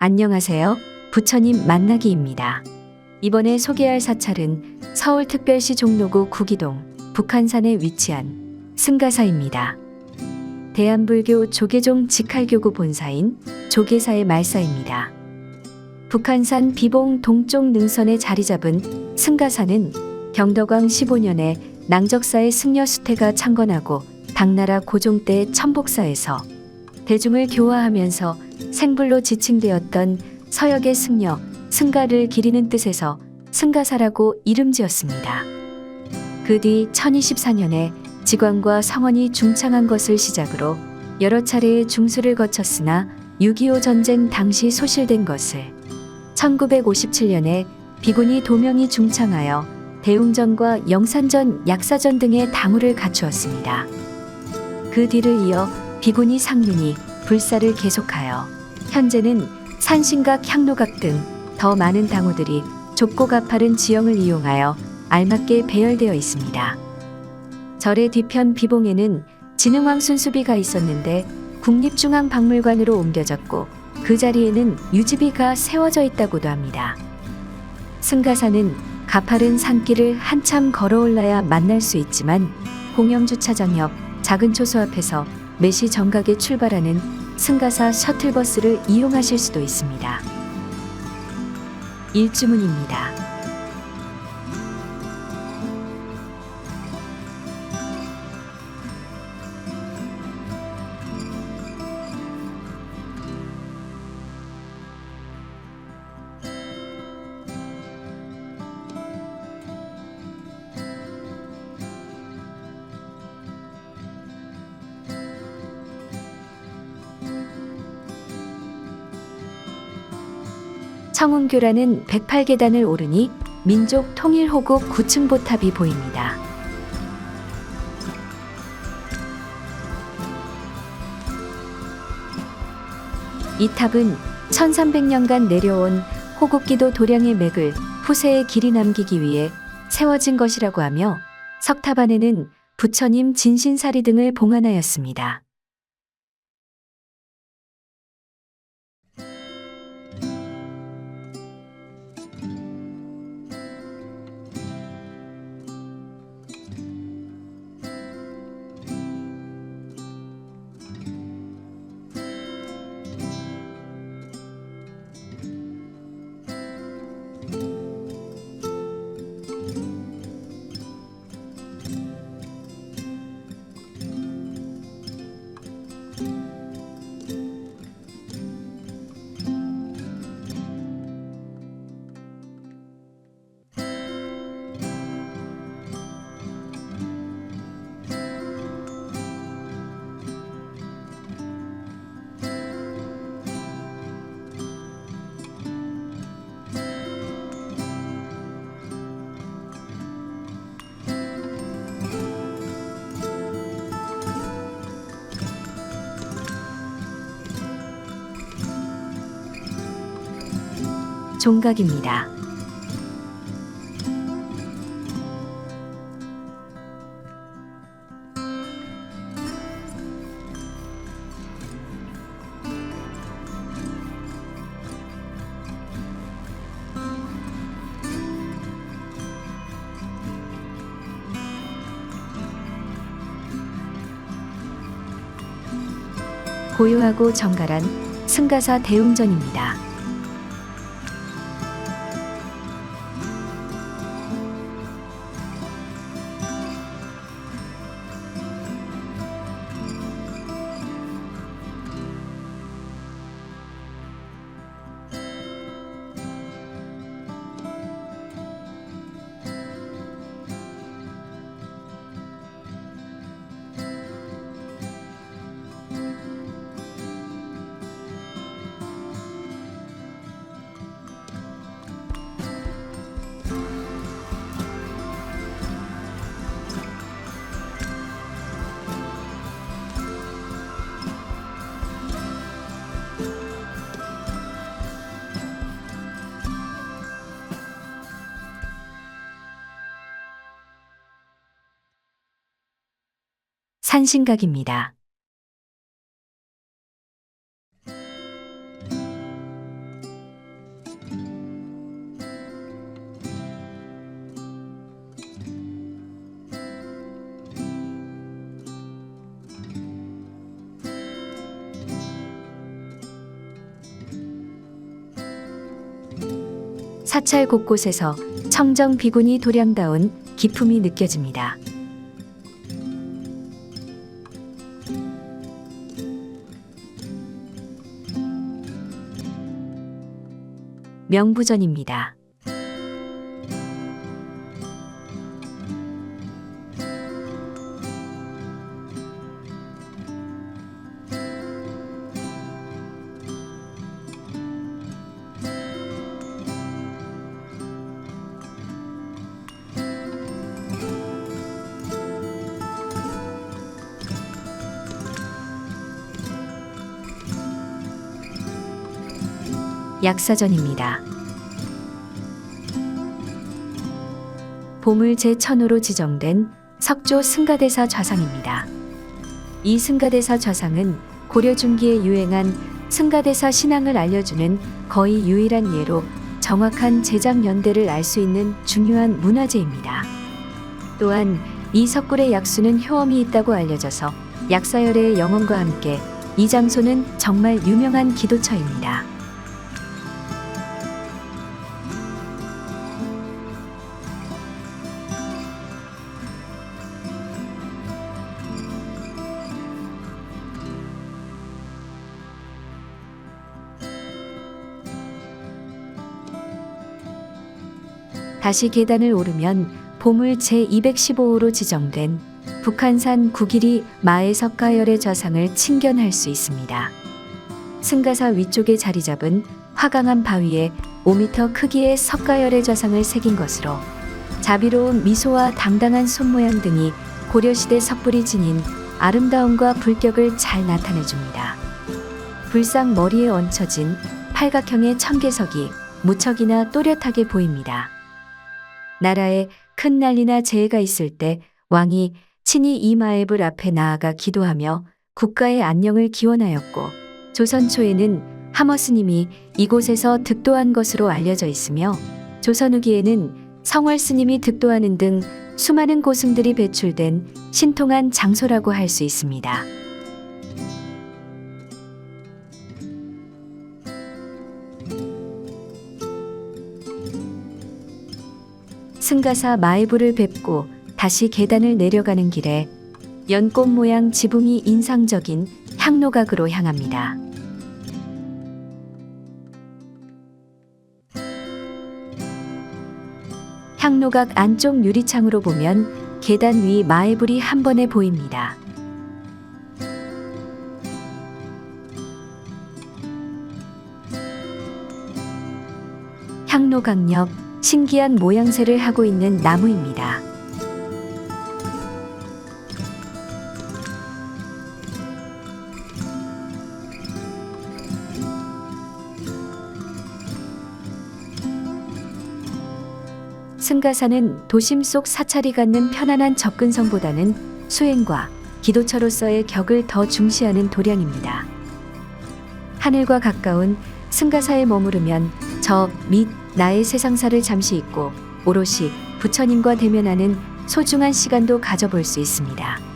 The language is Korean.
안녕하세요. 부처님 만나기입니다. 이번에 소개할 사찰은 서울특별시 종로구 구기동 북한산에 위치한 승가사입니다. 대한불교 조계종 직할교구 본사인 조계사의 말사입니다. 북한산 비봉 동쪽 능선에 자리 잡은 승가사는 경덕왕 15년에 낭적사의 승려 수태가 창건하고 당나라 고종 때 천복사에서 대중을 교화하면서 생불로 지칭되었던 서역의 승려, 승가를 기리는 뜻에서 승가사라고 이름 지었습니다. 그 뒤 1024년에 직왕과 성원이 중창한 것을 시작으로 여러 차례의 중수를 거쳤으나 6.25 전쟁 당시 소실된 것을 1957년에 비군이 도명이 중창하여 대웅전과 영산전, 약사전 등의 당후를 갖추었습니다. 그 뒤를 이어 비군이 상륜이 불사를 계속하여 현재는 산신각, 향로각 등 더 많은 당호들이 좁고 가파른 지형을 이용하여 알맞게 배열되어 있습니다. 절의 뒤편 비봉에는 진흥왕 순수비가 있었는데 국립중앙박물관으로 옮겨졌고 그 자리에는 유지비가 세워져 있다고도 합니다. 승가사는 가파른 산길을 한참 걸어 올라야 만날 수 있지만 공영주차장 옆 작은 초소 앞에서 매시 정각에 출발하는 승가사 셔틀버스를 이용하실 수도 있습니다. 일주문입니다. 청운교라는 108계단을 오르니 민족 통일호국 9층 보탑이 보입니다. 이 탑은 1300년간 내려온 호국기도 도량의 맥을 후세에 길이 남기기 위해 세워진 것이라고 하며 석탑 안에는 부처님 진신사리 등을 봉안하였습니다. 종각입니다. 고요하고 정갈한 승가사 대웅전입니다. 한 생각입니다. 사찰 곳곳에서 청정 비군이 도량다운 기품이 느껴집니다. 명부전입니다. 약사전입니다. 보물 제1000호로 지정된 석조 승가대사 좌상입니다. 이 승가대사 좌상은 고려 중기에 유행한 승가대사 신앙을 알려주는 거의 유일한 예로 정확한 제작 연대를 알 수 있는 중요한 문화재입니다. 또한 이 석굴의 약수는 효험이 있다고 알려져서 약사열의 영혼과 함께 이 장소는 정말 유명한 기도처입니다. 다시 계단을 오르면 보물 제215호로 지정된 북한산 구길이 마의 석가열의 좌상을 친견할 수 있습니다. 승가사 위쪽에 자리 잡은 화강암 바위에 5m 크기의 석가열의 좌상을 새긴 것으로 자비로운 미소와 당당한 손모양 등이 고려시대 석불이 지닌 아름다움과 불격을 잘 나타내줍니다. 불상 머리에 얹혀진 팔각형의 청계석이 무척이나 또렷하게 보입니다. 나라에 큰 난리나 재해가 있을 때 왕이 친히 이 마애불 앞에 나아가 기도하며 국가의 안녕을 기원하였고 조선 초에는 하머 스님이 이곳에서 득도한 것으로 알려져 있으며 조선 후기에는 성월 스님이 득도하는 등 수많은 고승들이 배출된 신통한 장소라고 할 수 있습니다. 승가사 마이부를 뵙고 다시 계단을 내려가는 길에 연꽃 모양 지붕이 인상적인 향로각으로 향합니다. 향로각 안쪽 유리창으로 보면 계단 위 마애불이 한 번에 보입니다. 향로각 옆 신기한 모양새를 하고 있는 나무입니다. 승가사는 도심 속 사찰이 갖는 편안한 접근성보다는 수행과 기도처로서의 격을 더 중시하는 도량입니다. 하늘과 가까운 승가사에 머무르면 저및 나의 세상사를 잠시 잊고 오롯이 부처님과 대면하는 소중한 시간도 가져볼 수 있습니다.